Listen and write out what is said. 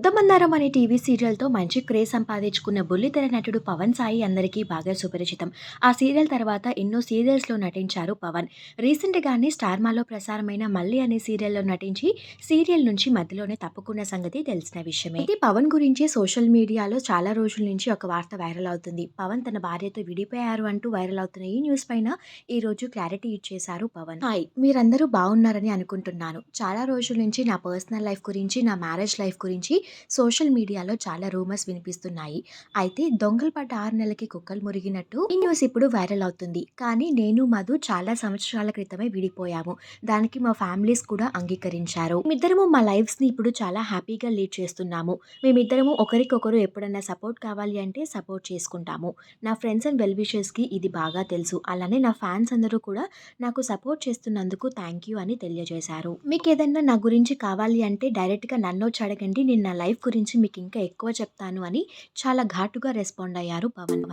ముద్దమందారం అనే టీవీ సీరియల్తో మంచి క్రేజ్ సంపాదించుకున్న బుల్లితెర నటుడు పవన్ సాయి అందరికీ బాగా సుపరిచితం. ఆ సీరియల్ తర్వాత ఎన్నో సీరియల్స్లో నటించారు పవన్. రీసెంట్గానే స్టార్మాలో ప్రసారమైన మళ్ళీ అనే సీరియల్లో నటించి సీరియల్ నుంచి మధ్యలోనే తప్పుకున్న సంగతి తెలిసిన విషయమే. ఇది పవన్ గురించి సోషల్ మీడియాలో చాలా రోజుల నుంచి ఒక వార్త వైరల్ అవుతుంది. పవన్ తన భార్యతో విడిపోయారు అంటూ వైరల్ అవుతున్న ఈ న్యూస్ పైన ఈ రోజు క్లారిటీ ఇచ్చేశారు పవన్. హాయ్ మీరందరూ బాగున్నారని అనుకుంటున్నాను. చాలా రోజుల నుంచి నా పర్సనల్ లైఫ్ గురించి నా మ్యారేజ్ లైఫ్ గురించి సోషల్ మీడియాలో చాలా రూమర్స్ వినిపిస్తున్నాయి. అయితే దొంగలు పడ్డ ఆరు నెలలకి కుక్కలు మురిగినట్టు ఈ న్యూస్ ఇప్పుడు వైరల్ అవుతుంది. కానీ నేను మధు చాలా సంవత్సరాల క్రితమే విడిపోయాము. దానికి మా ఫ్యామిలీస్ కూడా అంగీకరించారు. మేమిద్దరము మా లైఫ్స్ని ఇప్పుడు చాలా హ్యాపీగా లీడ్ చేస్తున్నాము. మేమిద్దరము ఒకరికొకరు ఎప్పుడన్నా సపోర్ట్ కావాలి అంటే సపోర్ట్ చేసుకుంటాము. నా ఫ్రెండ్స్ అండ్ వెల్కి ఇది బాగా తెలుసు. అలానే నా ఫ్యాన్స్ అందరూ కూడా నాకు సపోర్ట్ చేస్తున్నందుకు థ్యాంక్ యూ అని తెలియజేశారు. మీకు ఏదైనా నా గురించి కావాలి అంటే డైరెక్ట్గా నన్ను వచ్చి అడగండి. నేను నా లైఫ్ గురించి మీకు ఇంకా ఎక్కువ చెప్తాను అని చాలా ఘాటుగా రెస్పాండ్ అయ్యారు పవన్.